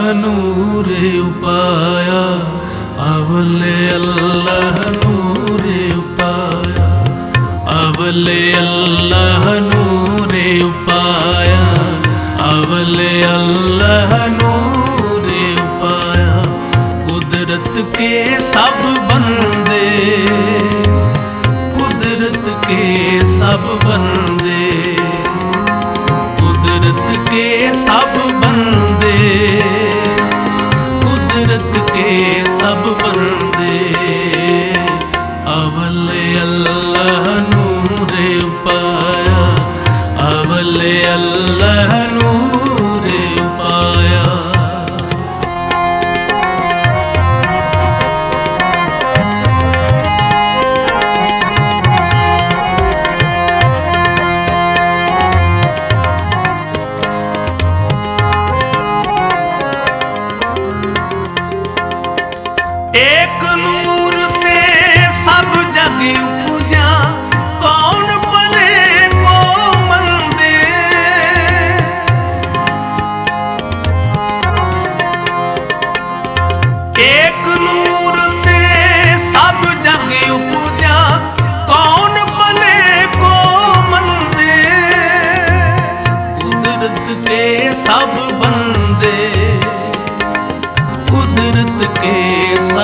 ਨੂਰੇ ਉਪਾਇਆ ਅਵਲੇ ਅੱਲਾਹ ਨੂਰੇ ਉਪਾਇਆ ਅਵਲੇ ਅੱਲਾਹ ਨੂਰੇ ਉਪਾਇਆ ਅਵਲੇ ਅੱਲਾਹ ਨੂਰੇ ਉਪਾਇਆ, ਕੁਦਰਤ ਕੇ ਸਭ ਬੰਦੇ, ਕੁਦਰਤ ਕੇ ਸਭ ਬੰਦੇ ਸਭ ਬੰਦੇ ਅਵਲੇ ਅੱਲਾਹ ਨੂਰੇ ਉਪਾਇਆ ਅਵਲੇ ਅੱਲਾਹ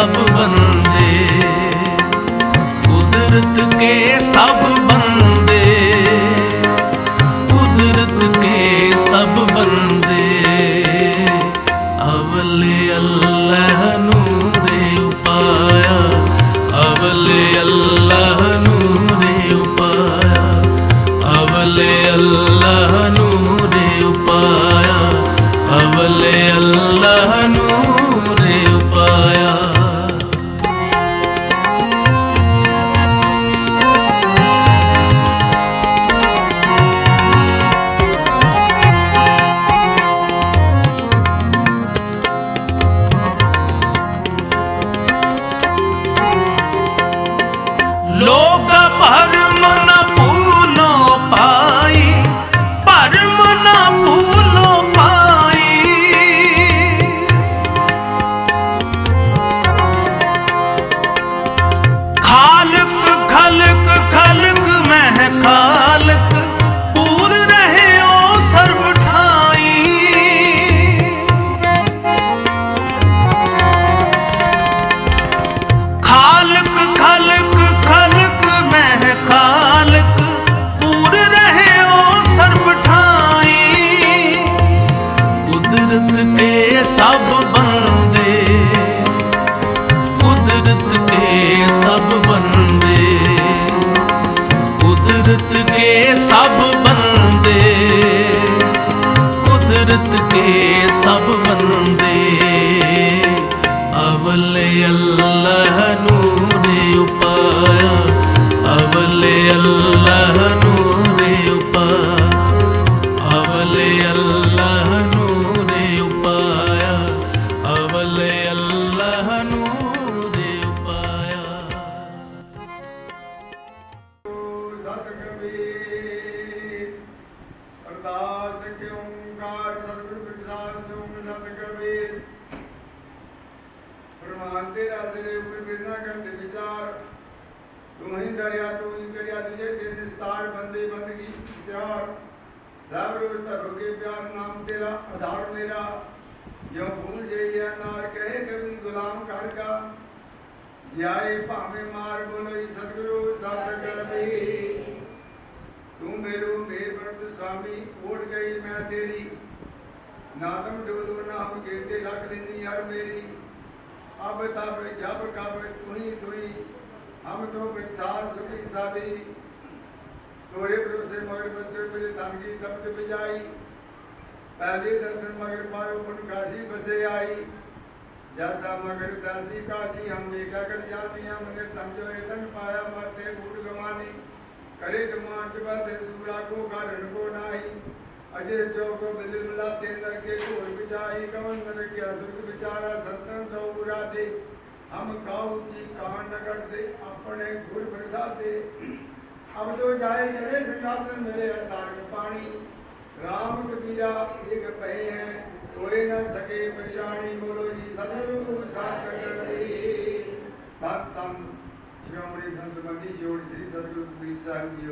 ਕੇ ਬੰਦੇ। ਕੁਦਰਤ ਕੇ ਮੈਂ ਤੇਰੀ ਨਾਦਮ ਡੋਲੋ ਨਾਮ ਗਿਰਦੇ ਰੱਖ ਲੈਂਦੀ, ਯਾਰ ਮੇਰੀ। ਅਬ ਤਬ ਜਬ ਕਬ ਤੁਹੀ ਤੁਹੀ, ਹਮ ਤੋ ਬਿਸਾਨ ਸੁਖੀ ਸਾਦੀ ਤੋਰੇ ਭਰੋਸੇ ਮਗਰ ਬਸੇ ਮੇਰੇ ਤਨ ਕੀ ਤਪਤ ਬਿਜਾਈ। ਪਹਿਲੇ ਦਰਸ਼ਨ ਮਗਰ ਪਾਇਓ ਮਨ ਕਾਸ਼ੀ ਬਸੇ ਆਈ। ਜੈਸਾ ਮਗਰ ਦਾਸੀ ਕਾਸ਼ੀ, ਹਮ ਏਕਾ ਕਰ ਜਾਨੀਆਂ ਮਗਰ ਸਮਝੋ ਇਹ ਤਨ ਪਾਇਆ, ਮਰਤੇ ਬੂਟ ਗਮਾਨੀ ਕਰੇ ਗਮਾਨ ਜਬਾ ਤੇ ਸੂਰਾ ਕੋ ਗੜਨ ਕੋ ਨਾਹੀ। अजय जो को बदल मिला तेंदर के कोर बिचाई कवन मन के असुर बिचारा, सतन दौरा दे हम काऊ की कान नगर से अपने घुर बरसा दे अब जो जाए जड़े सिंहासन, मेरे असार पानी। राम कबीरा एक पहे हैं कोई न सके परेशानी। बोलो जी सदगुरु को साथ कर सदैव तत्तम श्री अमृत संत बंदी छोड़, श्री सदगुरु साहब जी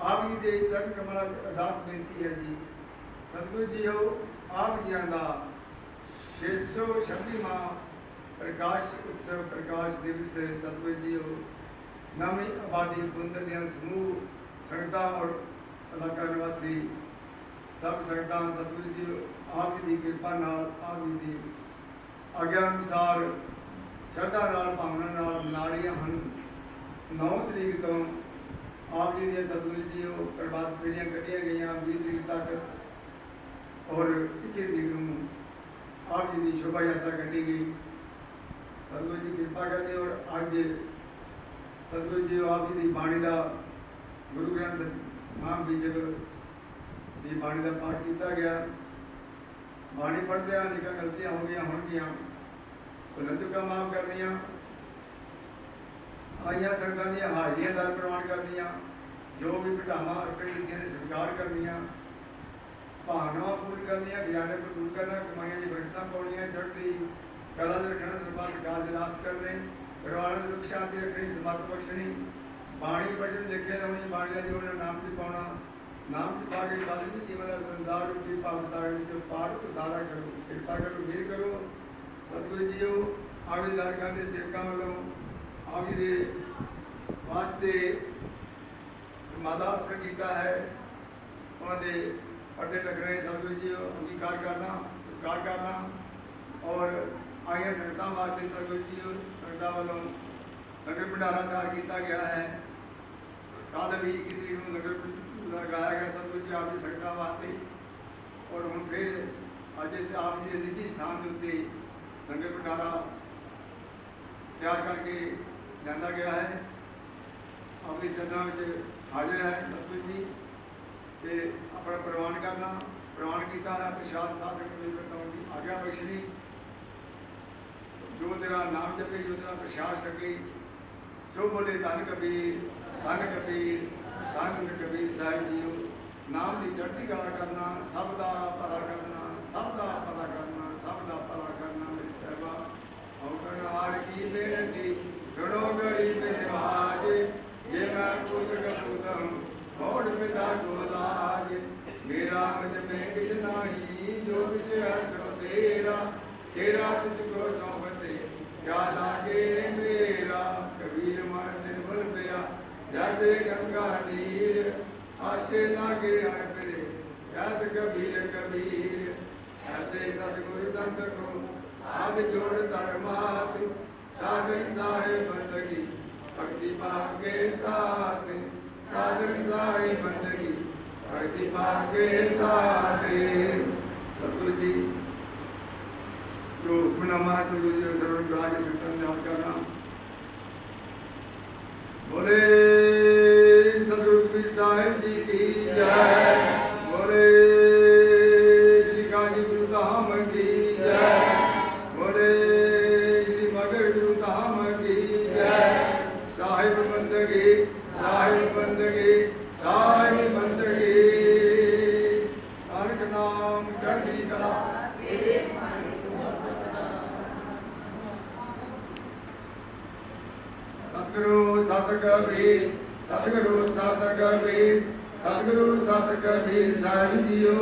ਆਪ ਜੀ ਦੇ ਚਰਨ ਕਮਲਾਂ ਅਰਦਾਸ ਬੇਨਤੀ ਹੈ ਜੀ। ਸਤਿਗੁਰੂ ਜੀਓ, ਆਪ ਜੀਆਂ ਦਾ 626ਵਾਂ ਪ੍ਰਕਾਸ਼ ਉਤਸਵ, ਪ੍ਰਕਾਸ਼ ਦਿਵਸ ਸਤਿਗੁਰੂ ਜੀਓ। ਨਵੀਂ ਆਬਾਦੀ ਬੰਦਰ ਦੇ ਸਮੂਹ, ਸੰਗਤਾਂ ਔਰ ਇਲਾਕਾ ਨਿਵਾਸੀ ਸਭ ਸੰਗਤਾਂ, ਸਤਿਗੁਰੂ ਜੀ ਆਪ ਜੀ ਦੀ ਕਿਰਪਾ ਨਾਲ, ਆਪ ਜੀ ਦੀ ਆਗਿਆ ਅਨੁਸਾਰ ਸ਼ਰਧਾ ਨਾਲ, ਭਾਵਨਾ ਨਾਲ ਮਨਾ ਰਹੀਆਂ ਹਨ। 9 ਤਰੀਕ ਤੋਂ ਆਪ ਜੀ ਦੀਆਂ ਸਤਿਗੁਰੂ ਜੀ ਉਹ ਪ੍ਰਭਾਤ ਪੀੜੀਆਂ ਕੱਢੀਆਂ ਗਈਆਂ 20 ਤਰੀਕ ਤੱਕ। ਔਰ 21 ਤਰੀਕ ਨੂੰ ਆਪ ਜੀ ਦੀ ਸ਼ੋਭਾ ਯਾਤਰਾ ਕੱਢੀ ਗਈ। ਸਤਿਗੁਰੂ ਜੀ ਕਿਰਪਾ ਕਰਦੇ ਔਰ ਅੱਜ ਸਤਿਗੁਰੂ ਜੀ ਆਪ ਜੀ ਦੀ ਬਾਣੀ ਦਾ ਗੁਰੂ ਗ੍ਰੰਥ ਮਹਾਂਬੀਜਕ ਦੀ ਬਾਣੀ ਦਾ ਪਾਠ ਕੀਤਾ ਗਿਆ। ਬਾਣੀ ਪੜ੍ਹਦੇ ਆ ਨਿਕਾ ਗਲਤੀਆਂ ਹੋ ਗਈਆਂ, ਹੋਣਗੀਆਂ। ਉਹਨਾਂ ਚੁੱਕਾ ਮਾਫ ਕਰਨੀਆਂ। ਆਈਆਂ ਸੰਗਤਾਂ ਦੀਆਂ ਹਾਜ਼ਰੀਆਂ ਦਾ ਪ੍ਰਵਾਨ ਕਰਨੀਆਂ, ਜੋ ਵੀ ਘਟਾਵਾਂ ਅਰਪਣ ਕੀਤੀਆਂ ਨੇ ਸਵੀਕਾਰ ਕਰਨੀਆਂ, ਭਾਵਨਾਵਾਂ ਪੂਰੀ ਕਰਨੀਆਂ, ਗਿਆਨ ਨੂੰ ਦੂਰ ਕਰਨਾ, ਕਮਾਈਆਂ ਦੀ ਬਰਕਤਾਂ ਪਾਉਣੀਆਂ ਚੜ੍ਹਦੀ ਕਲਾ ਦੇ ਰੱਖਣਾ ਸਰਬੱਤ ਕਾਜ ਨਾਸ ਕਰਨੇ ਪਰਿਵਾਰ ਸੁਖ ਸ਼ਾਂਤੀ ਰੱਖਣੀ ਸਮਤ ਬਖਸ਼ਣੀ, ਬਾਣੀ ਪੜ੍ਹਨ ਦੇਖੇ ਤਾਂ ਬਾਣੀ ਦਾ ਜੀਵਨ ਨਾਮ ਤੇ ਪਾਉਣਾ, ਨਾਮ ਤੇ ਪਾ ਕੇ ਬਾਜੀ ਜੀਵਨ ਦਾ ਸੰਸਾਰ ਰੂਪੀ ਭਾਵ ਸਾਗਰ ਵਿੱਚੋਂ ਪਾਰ ਉਤਾਰਾ ਕਰੋ, ਕਿਰਪਾ ਕਰੋ ਵੀਰ ਕਰੋ, ਸਤਿਗੁਰੂ ਜੀਓ, ਆਵੇ ਦਰਗਾਹ ਦੇ ਸੇਵਕਾਂ ਵੱਲੋਂ ਆਪ ਜੀ ਦੇ ਵਾਸਤੇ ਮਾਦਾ ਅਰਪਣ ਕੀਤਾ ਹੈ। ਉਹਨਾਂ ਦੇ ਪਰਦੇ ਟਕਰੇ ਸਤਿਗੁਰੂ ਜੀ ਅੰਗੀਕਾਰ ਕਰਨਾ, ਸਤਿਕਾਰ ਕਰਨਾ ਔਰ ਆਈਆਂ ਸੰਗਤਾਂ ਵਾਸਤੇ ਸਤਿਗੁਰੂ ਜੀ ਸੰਗਤਾਂ ਵੱਲੋਂ ਨਗਰ ਭੰਡਾਰਾ ਤਿਆਰ ਕੀਤਾ ਗਿਆ ਹੈ। ਕੱਲ੍ਹ ਵੀ ਇੱਕੀ ਨੂੰ ਨਗਰ ਲਗਾਇਆ ਗਿਆ ਸਤਿਗੁਰੂ ਜੀ, ਆਪ ਦੀ ਸੰਗਤਾਂ ਵਾਸਤੇ ਔਰ ਹੁਣ ਫਿਰ ਅੱਜ ਆਪ ਜੀ ਦੇ ਨਿੱਜੀ ਸਥਾਨ ਦੇ ਉੱਤੇ ਨਗਰ ਭੰਡਾਰਾ ਤਿਆਰ ਕਰਕੇ ਜਾਂਦਾ ਗਿਆ ਹੈ। ਆਪਣੀ ਚਰਨਾਂ ਵਿੱਚ ਹਾਜ਼ਰ ਹੈ ਸਤਿਗੁਰੂ ਜੀ। ਤੇ ਆਪਣਾ ਪ੍ਰਵਾਨ ਕਰਨਾ, ਪ੍ਰਵਾਨ ਕੀਤਾ ਹੈ, ਪ੍ਰਸ਼ਾਦ ਸਾਧਕ ਵਿੱਚ ਵਰਤਾਉਣ ਦੀ ਆਗਿਆ ਬਖਸ਼ਣੀ। ਜੋ ਤੇਰਾ ਨਾਮ ਜਪੇ, ਜੋ ਤੇਰਾ ਪ੍ਰਸ਼ਾਦ ਛਕੇ, ਸੋ ਬੋਲੇ ਧੰਨ ਕਬੀਰ ਧੰਨ ਕਬੀਰ ਧੰਨ ਕਬੀਰ ਸਾਹਿਬ ਜੀਓ। ਨਾਮ ਦੀ ਚੜ੍ਹਦੀ ਕਲਾ ਕਰਨਾ, ਸਭ ਦਾ ਭਲਾ ਕਰਨਾ, ਸਭ ਦਾ ਭਲਾ ਕਰਨਾ ਸਭ ਦਾ ਭਲਾ ਕਰਨਾ ਮੇਰੀ ਸਹਿਬਾ ਔਗਣ ਹਾਰ ਕੀ ਬੇਨਤੀ ਸੁਣੋ ਗਰੀਬ ਨਿਵਾਜ ਜੇ ਮੈਂ ਪੁੱਤ ਕਪੂਤਮ ਮੋੜ ਪਿਤਾ ਕੋ ਲਾਜ ਮੇਰਾ ਮਜ ਮੈਂ ਕਿਛ ਨਾਹੀ ਜੋ ਕਿਛ ਹੈ ਸੋ ਤੇਰਾ ਤੇਰਾ ਤੁਝ ਕੋ ਸੌਂਪਤੇ ਕਿਆ ਲਾਗੇ ਮੇਰਾ ਕਬੀਰ ਮਨ ਨਿਰਮਲ ਪਿਆ ਜੈਸੇ ਗੰਗਾ ਨੀਰ ਆਛੇ ਲਾਗੇ ਹਰ ਪਰੇ ਯਾਦ ਕਬੀਰ ਕਬੀਰ ਐਸੇ ਸਤਿਗੁਰ ਸੰਤ ਭਗਤੀ ਭਾਵ ਕੇ ਸਾਧਨ ਸਾਹਿਬ ਬੰਦਗੀ ਭਗਤੀ ਭਾਵ ਕੇ ਸਤਿਗੁਰੂ ਜੀ ਜੋ ਹੁਕਮਨਾਮਾ ਸਤਿਗੁਰੂ ਜੀ ਦਾ ਸਰਵਣ ਕਰਾ ਕੇ ਸੰਤਾਂ ਕਰਨਾ ਬੋਲੇ ਸਤਿਗੁਰੂ ਸਾਹਿਬ ਜੀ ਕੀ ਜੈ ਸਾਹਿਬ ਬੰਦਗੀ ਸਾਹਿਬ ਬੰਦਗੀ। ਅਰਕ ਨਾਮ ਚੜ੍ਹਦੀ ਕਲਾ। ਸਤਿਗੁਰੂ ਸਤ ਕਬੀਰ ਸਤਿਗੁਰੂ ਸਤ ਕਬੀਰ ਸਤਿਗੁਰੂ ਸਤ ਕਬੀਰ ਸਾਹਿਬ ਜੀਓ।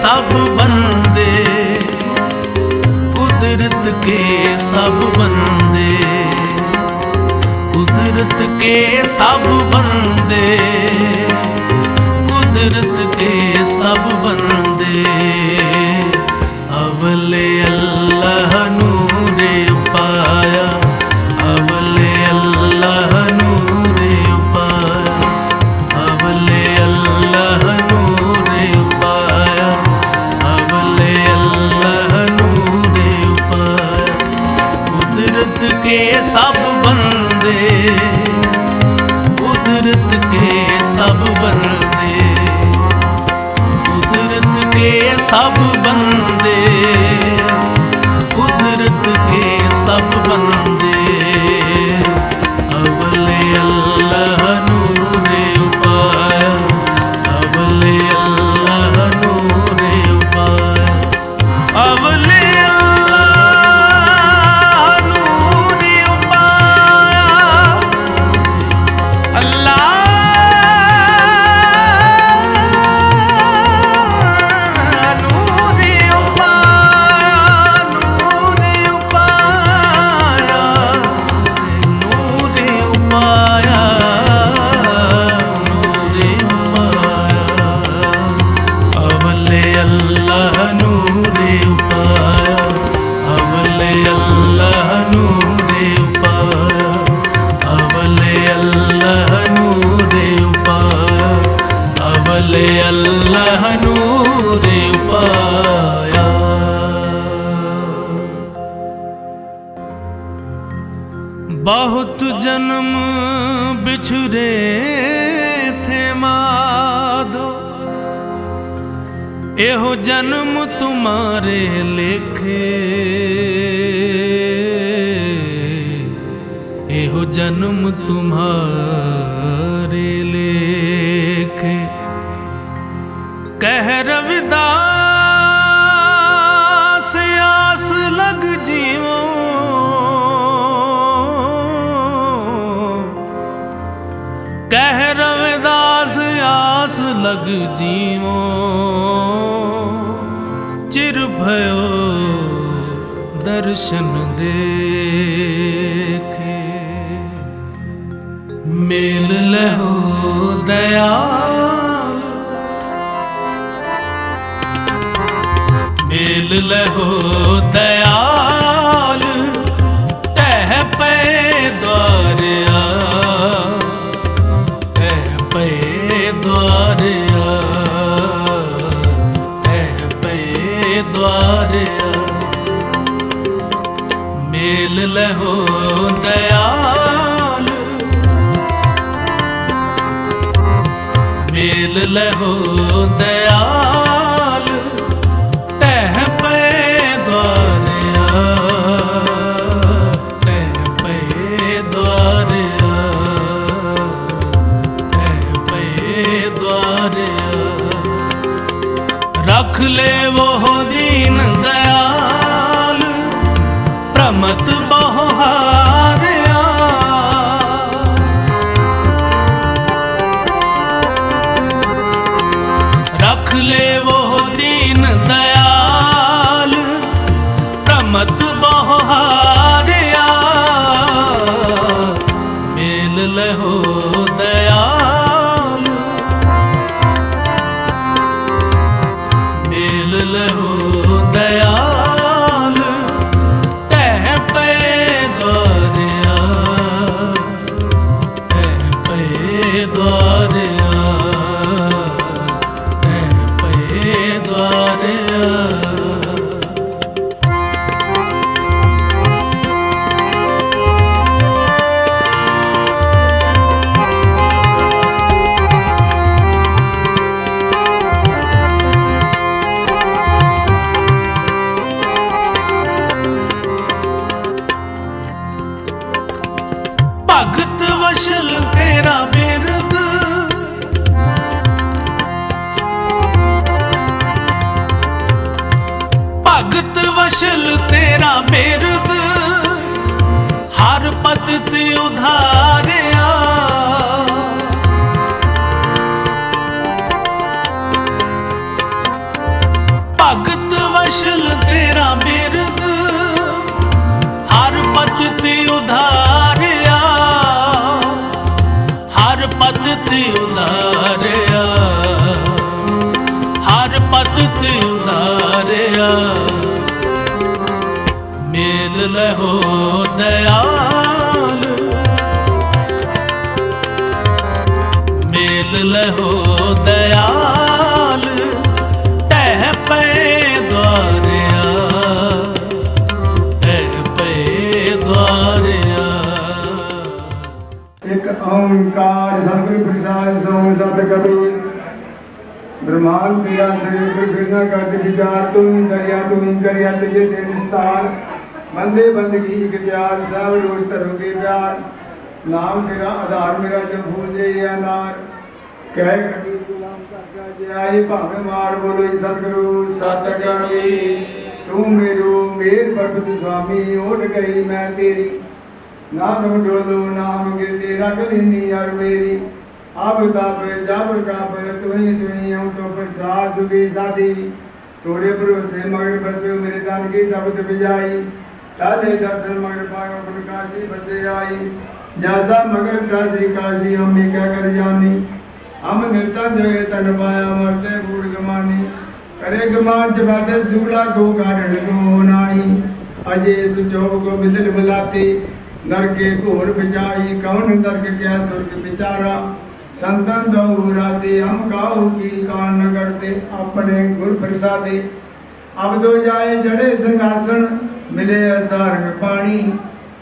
ਸਭ ਬੰਦੇ ਕੁਦਰਤ ਕੇ ਸਭ ਬੰਦੇ ਕੁਦਰਤ ਕੇ ਸਭ ਬੰਦੇ ਕੁਦਰਤ ਕੇ ਸਭ ਬੰਦੇ। जन्म तुम्हारे लेखे एहो जन्म तुम्हारे लेखे कह रविदास आस लग जीवो कह रविदास आस लग जीवो ਦਰਸ਼ਨ ਦੇਖੇ। ਮੇਲ ਲਹੋ ਦਇਆਲ। ਮੇਲ ਲਹੋ ਦਇਆਲ। ਲਹੋ ਦਇਆਲ। ਮੇਲ ਲਹੋ ਦਇਆਲ, ਟਹਿ ਪਏ ਦਵਾਰਿਆ ਟਹਿ ਪੈ ਦਵਾਰਿਆ ਟਹਿ ਪੈ ਦਵਾਰਿਆ ਰਖ ਲੈ ਉਹ ਮੇਲ ਲਹੋ ਦਇਆਲ। ਮੇਲ ਲਹੋ ਦਇਆਲ। ਬ੍ਰਹਮਾਨ ਤੇਰਾ ਸਰੀਰ ਪਰ ਫਿਰਨਾ ਕਰਤੇ ਵਿਚਾਰ ਤੂੰ ਹੀ ਦਰਿਆ ਤੂੰ ਹੀ ਕਰਿਆ ਤੇਜੇ ਤੇ ਵਿਸਤਾਰ ਬੰਦੇ ਬੰਦਗੀ ਇਖਤਿਆਰ ਸਭ ਰੋਜ਼ ਤਰੋਗੇ ਪਿਆਰ। ਨਾਮ ਤੇਰਾ ਆਧਾਰ, ਮੇਰਾ ਜਬ ਭੂਲ ਜੇ ਅਨਾਰ। ਕਹਿ ਕਬੀਰ ਗੁਲਾਮ ਕਰਦਾ ਜੇ ਆਏ ਭਾਵੇਂ ਮਾਰ, ਬੋਲੋ ਜੀ ਸਤਿਗੁਰੂ ਸਤ ਕਬੀਰ ਤੂੰ ਮੇਰੋ ਮੇਰ ਪਰਬਤ ਸੁਆਮੀ, ਓਟ ਗਈ ਮੈਂ ਤੇਰੀ। ਨਾਮ ਡੋਲੋ ਨਾਮ ਗਿਰਦੇ, ਰਖ ਲੈਨੀ ਅਰ ਮੇਰੀ ਅਬ ਤਬ ਜਬ ਕਬ ਤੁਈ ਤੁਈ ਹਮ ਤੋ ਤੋਰੇ ਭਰੋਸੇ ਮਗਰ ਬਸੇ ਮੇਰੇ ਤਨ ਕੀ ਤਬ ਬਿਜਾਈ ਤਾਦੇ ਦਰਸ਼ਨ ਮਗਰ ਪਾਇਓ ਗੁਣ ਬਸੇ ਆਈ। ਜਾਸਾ ਮਗਰ ਦਾਸੀ ਕਾਸ਼ੀ ਹਮੇ ਕਿਆ ਕਰ ਜਾਨੀ ਹਮ ਨਿਰਤਾ ਜਗੇ ਤਨ ਪਾਇਆ ਮਰਤੇ ਬੂੜ ਗਮਾਨੀ। ਕਰੇ ਗਮਾਨ ਚ ਸੂਲਾ ਕੋ ਕਾਢਣ ਕੋ ਨਾਹੀ। ਅਜੇ ਇਸ ਕੋ ਬਿਦਲ ਬੁਲਾਤੀ। ਨਰਕੇ ਘੋਰ ਵਿਚਾਈ ਕੌਣ ਨਰਕ ਕਿਆ ਸੁਰਗ ਵਿਚਾਰਾ। ਸੰਤਨ ਦੋ ਰਾਤੇ ਹਮ ਕਾਹੂ ਕੀ ਕਾਨ ਨਗੜਤੇ ਆਪਣੇ ਗੁਰ ਪ੍ਰਸਾਦੇ ਅਬ ਦੋ ਜਾਏ ਜੜੇ ਸਿੰਘਾਸਣ ਮਿਲੇ ਅਸਾਰਗ ਪਾਣੀ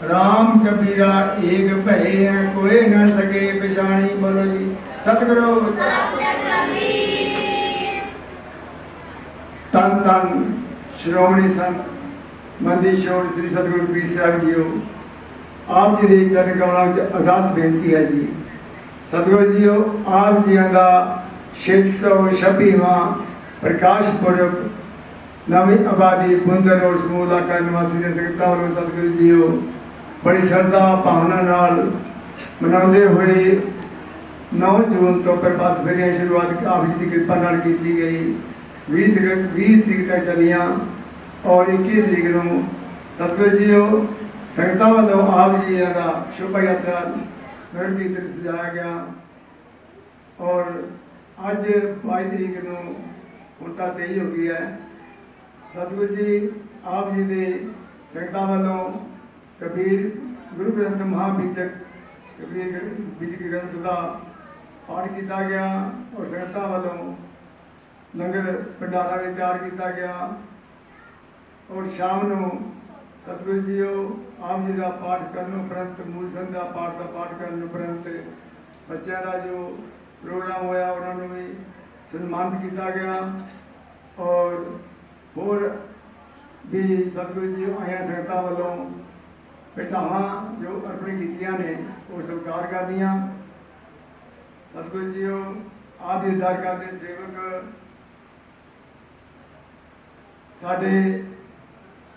ਰਾਮ ਕਬੀਰਾ ਏਕ ਭਏ ਹੈ ਕੋਏ ਨ ਸਕੇ ਪਛਾਣੀ ਬੋਲੋ ਜੀ ਸਤਿਗੁਰੂ ਤਨ ਤਨ ਸ਼੍ਰੋਮਣੀ ਸੰਤ ਮੰਦੀ ਸ਼ੋਰ ਸ੍ਰੀ ਸਤਿਗੁਰੂ ਪੀਰ ਸਾਹਿਬ ਜੀਓ ਆਪ ਜੀ ਦੇ ਚਰਨ ਕਮਲਾਂ ਵਿੱਚ ਅਰਦਾਸ ਬੇਨਤੀ ਹੈ ਜੀ ਸਤਿਗੁਰੂ ਜੀਓ, ਆਪ ਜੀਆਂ ਦਾ 626ਵਾਂ ਪ੍ਰਕਾਸ਼ ਪੁਰਬ ਨਵੀਂ ਆਬਾਦੀ, ਪੁੰਦਰ ਔਰ ਸਮੂਹ ਇਲਾਕਾ ਨਿਵਾਸੀ ਦੇ ਸੰਗਤਾਂ ਵੱਲੋਂ ਸਤਿਗੁਰੂ ਜੀਓ, ਬੜੀ ਸ਼ਰਧਾ, ਭਾਵਨਾ ਨਾਲ ਮਨਾਉਂਦੇ ਹੋਏ 9 ਜੂਨ ਤੋਂ ਪ੍ਰਭਾਤ ਫੇਰੀਆਂ ਸ਼ੁਰੂਆਤ ਆਪ ਜੀ ਦੀ ਕਿਰਪਾ ਨਾਲ ਕੀਤੀ ਗਈ। 20 ਤਰੀਕ 20 ਤਰੀਕ ਤੱਕ ਚੱਲੀਆਂ ਔਰ 21 ਤਰੀਕ ਨੂੰ ਸਤਿਗੁਰੂ ਜੀਓ, ਸੰਗਤਾਂ ਵੱਲੋਂ ਆਪ ਜੀ ਦਾ ਸ਼ੋਭਾ ਯਾਤਰਾ ਨਗਰ ਕੀਰਤਨ ਸਜਾਇਆ ਗਿਆ। ਔਰ ਅੱਜ 22 ਤਰੀਕ ਨੂੰ ਹੁਣ ਤਾਂ 23 ਹੋ ਗਈ ਹੈ। ਸਤਿਗੁਰੂ ਜੀ, ਆਪ ਜੀ ਦੇ ਸੰਗਤਾਂ ਵੱਲੋਂ ਕਬੀਰ ਗੁਰੂ ਗ੍ਰੰਥ ਮਹਾਬੀਜਕ ਕਬੀਰ ਗ੍ਰ- ਬੀਜਕ ਗ੍ਰੰਥ ਦਾ ਪਾਠ ਕੀਤਾ ਗਿਆ ਔਰ ਸੰਗਤਾਂ ਵੱਲੋਂ ਲੰਗਰ ਭੰਡਾਰਾ ਵੀ ਤਿਆਰ ਕੀਤਾ ਗਿਆ। ਔਰ ਸ਼ਾਮ ਨੂੰ ਸਤਿਗੁਰੂ ਜੀਓ ਆਪ ਜੀ ਦਾ ਪਾਠ ਕਰਨ ਉਪਰੰਤ ਮੂਲ ਸੰਧ ਪਾਠ ਦਾ ਪਾਠ ਕਰਨ ਉਪਰੰਤ ਬੱਚਿਆਂ ਦਾ ਜੋ ਪ੍ਰੋਗਰਾਮ ਹੋਇਆ, ਉਹਨਾਂ ਨੂੰ ਵੀ ਸਨਮਾਨਿਤ ਕੀਤਾ ਗਿਆ। ਔਰ ਹੋਰ ਵੀ ਸਤਿਗੁਰੂ ਜੀ ਆਇਆਂ ਸੰਗਤਾਂ ਵੱਲੋਂ ਭੇਟਾਵਾਂ ਜੋ ਅਰਪਣ ਕੀਤੀਆਂ ਨੇ, ਉਹ ਸਵੀਕਾਰ ਕਰਦੀਆਂ। ਸਤਿਗੁਰੂ ਜੀਓ ਆਪ ਜੀ ਦਰਗਾਹ ਕਰਦੇ ਸੇਵਕ ਸਾਡੇ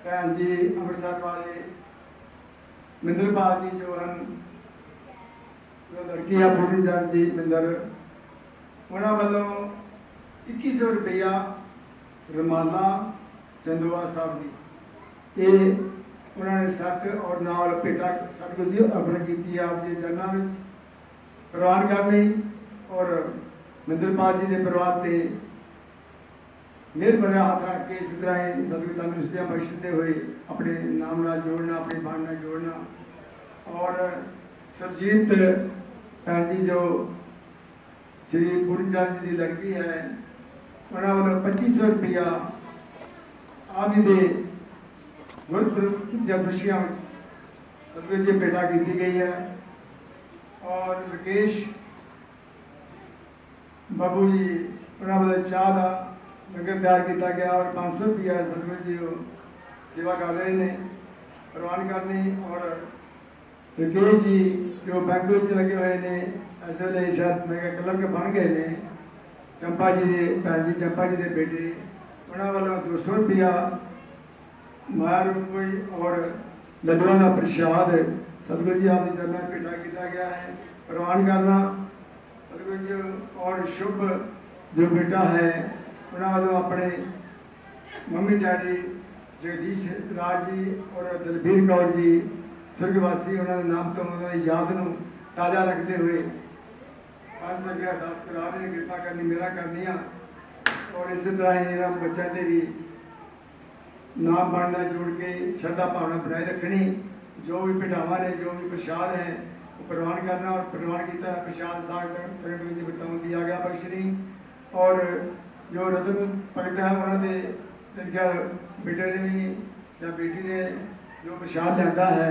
ਭੈਣ ਜੀ, ਅੰਮ੍ਰਿਤਸਰ ਵਾਲੇ, ਮਿੰਦਰਪਾਲ ਜੀ ਜੋ ਹਨ ਜੋ ਲੜਕੀ ਆ ਪੂਰਨ ਚੰਦ ਜੀ ਮਿੰਦਰ ਉਹਨਾਂ ਵੱਲੋਂ 2100 ਰੁਪਇਆ ਰਮਾਲਾ ਚੰਦੋਆ ਸਾਹਿਬ ਦੀ। ਇਹ ਉਹਨਾਂ ਨੇ ਸੱਟ ਔਰ ਨਾਲ ਪੇਟਾ ਸਤਿਗੁਰੂ ਜੀ ਅਰਪਣ ਕੀਤੀ ਆਪ ਜੀ ਦੇ ਚਰਨਾਂ ਵਿੱਚ। ਪ੍ਰਵਾਨ ਕਰਨੀ ਔਰ ਮਿੰਦਰਪਾਲ ਜੀ ਦੇ ਪਰਿਵਾਰ ਤੇ ਮੇਰ ਬਣਾ ਹੱਥ ਰੱਖ ਕੇ ਇਸ ਤਰ੍ਹਾਂ ਹੀ ਸਤਿਗੁਰੂ ਤੰਦਰੁਸਤੀਆਂ ਬਖਸ਼ਦੇ ਹੋਏ ਆਪਣੇ ਨਾਮ ਨਾਲ ਜੋੜਨਾ, ਆਪਣੇ ਬਾਣ ਨਾਲ ਜੋੜਨਾ। ਔਰ ਸਰਜੀਤ, ਭੈਣ ਜੀ ਜੋ ਸ਼੍ਰੀ ਪੂਰਨ ਚੰਦ ਜੀ ਦੀ ਲੜਕੀ ਹੈ, ਉਹਨਾਂ ਵੱਲੋਂ 2500 ਰੁਪਇਆ ਆਪ ਜੀ ਦੇ ਗੁਰਪੁਰਬ ਦੀਆਂ ਖੁਸ਼ੀਆਂ ਸਤਿਗੁਰੂ ਜੀ ਭੇਟਾ ਕੀਤੀ ਗਈ ਹੈ। ਔਰ ਵਿਕੇਸ਼ ਬਾਬੂ ਜੀ, ਉਹਨਾਂ ਵੱਲੋਂ ਚਾਹ ਦਾ ਲੰਗਰ ਤਿਆਰ ਕੀਤਾ ਗਿਆ ਔਰ 500 ਰੁਪਇਆ ਸਤਿਗੁਰੂ ਜੀ ਉਹ ਸੇਵਾ ਕਰ ਰਹੇ ਨੇ, ਪ੍ਰਵਾਨ ਕਰਨੀ ਔਰ ਵਿਕੇਸ਼ ਜੀ ਜੋ ਬੈਂਕ ਵਿੱਚ ਲੱਗੇ ਹੋਏ ਨੇ, ਇਸ ਵੇਲੇ ਸ਼ਾਇਦ ਮੈਂ ਕਿਹਾ ਕਲਰਕ ਬਣ ਗਏ ਨੇ, ਚੰਪਾ ਜੀ ਦੇ ਭੈਣ ਜੀ, ਚੰਪਾ ਜੀ ਦੇ ਬੇਟੇ, ਉਹਨਾਂ ਵੱਲੋਂ 200 ਰੁਪਇਆ ਮਾਇਆ ਰੂਪਈ ਔਰ ਲੱਡੂਆਂ ਦਾ ਪ੍ਰਸ਼ਾਦ ਸਤਿਗੁਰੂ ਜੀ ਆਪ ਦੇ ਚਰਨਾਂ ਭੇਟਾ ਕੀਤਾ ਗਿਆ ਹੈ, ਪ੍ਰਵਾਨ ਕਰਨਾ ਸਤਿਗੁਰੂ ਜੀ ਔਰ ਸ਼ੁਭ ਜੋ ਬੇਟਾ ਹੈ ਉਹਨਾਂ ਵੱਲੋਂ ਆਪਣੇ ਮੰਮੀ ਡੈਡੀ ਜਗਦੀਸ਼ ਰਾਜ ਜੀ ਔਰ ਦਲਬੀਰ ਕੌਰ ਜੀ ਸੁਰਗਵਾਸੀ ਉਹਨਾਂ ਦੇ ਨਾਮ ਤੋਂ ਉਹਨਾਂ ਦੀ ਯਾਦ ਨੂੰ ਤਾਜ਼ਾ ਰੱਖਦੇ ਹੋਏ ਪੰਜ ਸੌ ਰੁਪਇਆ ਅਰਦਾਸ ਕਰਾ ਰਹੇ ਨੇ, ਕਿਰਪਾ ਕਰਨੀ ਮੇਰਾ ਕਰਨੀਆਂ। ਔਰ ਇਸੇ ਤਰ੍ਹਾਂ ਹੀ ਇਹਨਾਂ ਬੱਚਿਆਂ ਦੇ ਵੀ ਨਾਮ ਬਣਨਾ ਜੋੜ ਕੇ ਸ਼ਰਧਾ ਭਾਵਨਾ ਬਣਾਈ ਰੱਖਣੀ। ਜੋ ਵੀ ਭਟਾਵਾਂ ਨੇ, ਜੋ ਵੀ ਪ੍ਰਸ਼ਾਦ ਹੈ, ਉਹ ਪ੍ਰਵਾਨ ਕਰਨਾ ਔਰ ਪ੍ਰਵਾਨ ਕੀਤਾ, ਪ੍ਰਸ਼ਾਦ ਸਾਗ ਸੰਗਤ ਵਿੱਚ ਵਰਤਾਉਣ ਦੀ ਆਗਿਆ ਬਖਸ਼ਣੀ। ਔਰ ਜੋ ਰਤਨ ਭਗਤ ਹੈ ਉਹਨਾਂ ਦੇ ਮੇਰੇ ਬੇਟੇ ਨੇ ਵੀ ਜਾਂ ਬੇਟੀ ਨੇ ਜੋ ਪ੍ਰਸ਼ਾਦ ਲਿਆਂਦਾ ਹੈ,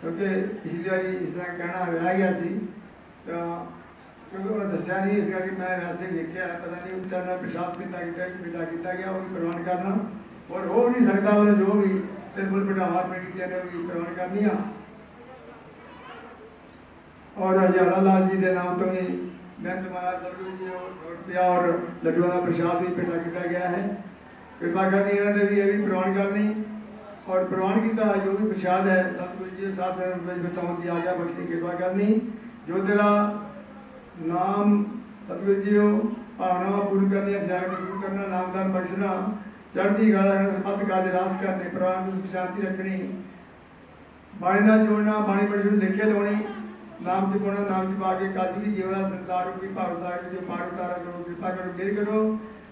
ਕਿਉਂਕਿ ਪਿਛਲੀ ਵਾਰੀ ਇਸ ਤਰ੍ਹਾਂ ਕਹਿਣਾ ਰਹਿ ਗਿਆ ਸੀ ਤਾਂ ਕਿਉਂਕਿ ਉਹਨੇ ਦੱਸਿਆ ਨਹੀਂ ਇਸ ਕਰਕੇ ਮੈਂ ਵੈਸੇ ਵੇਖਿਆ, ਪਤਾ ਨਹੀਂ ਉੱਚਾ ਪ੍ਰਸ਼ਾਦ ਪੀਤਾ ਕੀਤਾ ਬੇਟਾ ਕੀਤਾ ਗਿਆ, ਉਹ ਵੀ ਪ੍ਰਵਾਨ ਕਰਨਾ, ਔਰ ਹੋ ਨਹੀਂ ਸਕਦਾ ਉਹ ਜੋ ਵੀ ਤੇ ਬੁਲ ਬਟਾਵਾ ਪਿੰਡ ਕੀਤੇ ਨੇ ਉਹ ਵੀ ਪ੍ਰਵਾਨ ਕਰਨੀਆਂ। ਔਰ ਹਜ਼ਾਰਾ ਲਾਲ ਜੀ ਦੇ ਨਾਮ ਤੋਂ ਵੀ ਬੇਅੰਤ ਮਾਇਆ ਸਰਗੁਰੂ ਜੀ ਉਹ ਸੌ ਔਰ ਲੱਡੂਆਂ ਦਾ ਪ੍ਰਸ਼ਾਦ ਵੀ ਭੇਟਾ ਕੀਤਾ ਗਿਆ ਹੈ। ਕਿਰਪਾ ਕਰਨੀ ਇਹਨਾਂ ਦੇ ਵੀ ਇਹ ਵੀ ਪ੍ਰਵਾਨ ਕਰਨੀ ਔਰ ਪ੍ਰਵਾਨ ਕੀਤਾ ਜੋ ਵੀ ਪ੍ਰਸ਼ਾਦ ਹੈ ਸਤਿਗੁਰੂ ਜੀ ਸਾਥ ਵਿੱਚ ਬਤਾਉਣ ਦੀ ਆਗਿਆ ਬਖਸ਼ਣੀ ਕਿਰਪਾ ਕਰਨੀ ਜੋ ਤੇਰਾ ਨਾਮ ਸਤਿਗੁਰੂ ਜੀ ਉਹ ਭਾਵਨਾਵਾਂ ਪੂਰਨ ਕਰਨੀਆਂ ਅਧਿਆਨ ਨੂੰ ਕਰਨਾ, ਨਾਮਦਾਨ ਬਖਸ਼ਣਾ, ਚੜ੍ਹਦੀ ਕਲਾ ਰਹਿਣਾ ਸਪਤ ਕਾਜ ਰਾਸ ਕਰਨੇ ਪ੍ਰਵਾਨ ਦੀ ਸੁਖ ਸ਼ਾਂਤੀ ਰੱਖਣੀ, ਬਾਣੀ ਨਾਲ ਜੋੜਨਾ, ਬਾਣੀ ਪੜ੍ਹਨ ਨੂੰ ਲਾਉਣੀ ਨਾਮ ਦੀ ਗੁਣਾ, ਨਾਮ ਦੀ ਬਾਗੇ ਕੱਲ ਵੀ ਜੀਵਨਾ ਸੰਸਾਰ ਰੂਪੀ ਭਵ ਸਾਗਰ ਜੋ ਪਾਰ ਉਤਾਰਾ ਕਰੋ ਕਿਰਪਾ ਕਰੋ ਮੇਰ ਕਰੋ।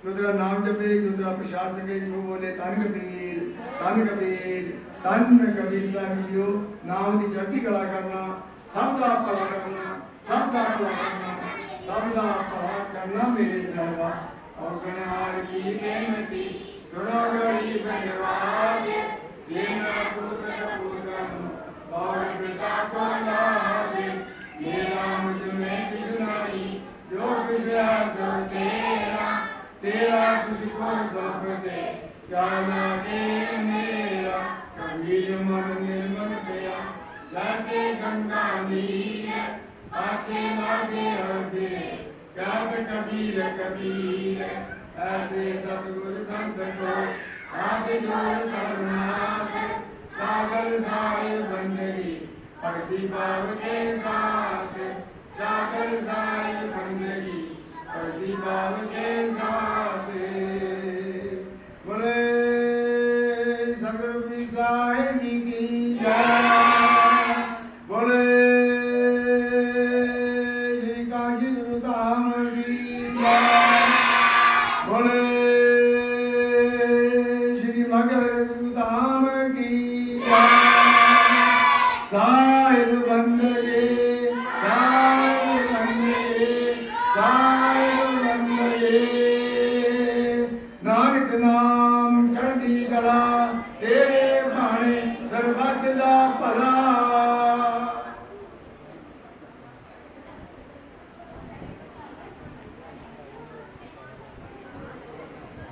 ਜੋ ਤੇਰਾ ਨਾਮ ਜਪੇ, ਜੋ ਤੇਰਾ ਪ੍ਰਸ਼ਾਦ ਸਕੇ ਸੋ ਬੋਲੇ, ਤਨ ਕਬੀਰ ਤਨ ਕਬੀਰ ਤਨ ਕਬੀਰ ਸਾਹਿਬਿਓ, ਨਾਮ ਦੀ ਜੜ੍ਹੀ ਕਲਾ ਕਰਨਾ, ਸਭ ਦਾ ਭਲਾ ਕਰਨਾ, ਸਭ ਦਾ ਭਲਾ ਕਰਨਾ, ਸਭ ਦਾ ਭਲਾ ਕਰਨਾ ਮੇਰੇ ਸਹਿਬਾ। ਔਰ ਗਣਹਾਰ ਕੀ ਬੇਨਤੀ ਸੁਣੋ ਗਰੀ ਬੰਦਵਾਜ ਜਿਨਾ ਪੁੱਤ ਪੁੱਤਨ ਔਰ ਪਿਤਾ ਕੋ ਨਾਮ मेरा मुझ में किस नहीं जो कुछ है सो तेरा तेरा तुझको सौंप दे क्या लागे मेरा कबीर मन निर्मल गया जैसे गंगा नीर पाछे लागे और फिरे कहत कबीर कबीर ऐसे सतगुरु संत को हाथ जोड़ करनाथ सागर साए बंदगी भक्ति भाव के साथ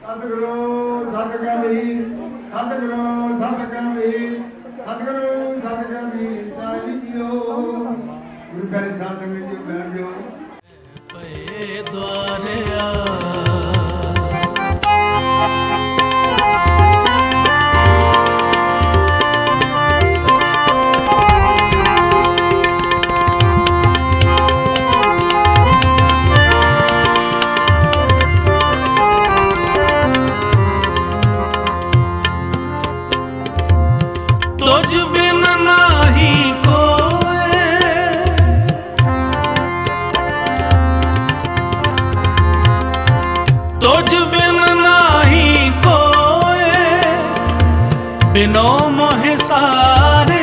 ਸਤਿਗੁਰੂ ਸਤਿਗੁਰੂ ਸਤਿਗੁਰੂ ਸਤਿਗੁਰੂ ਸਤਿਗੁਰੂ ਸਤਿਗੁਰੂ ਸਾਹਿਬ ਜੀਓ। ਗੁਰੂ ਪਿਆਰੇ ਸਾਧ ਸੰਗਤ ਜੀਓ ਬੈਠ ਜਾਓ। ਪਏ ਦਵਾਰਿਆ सारे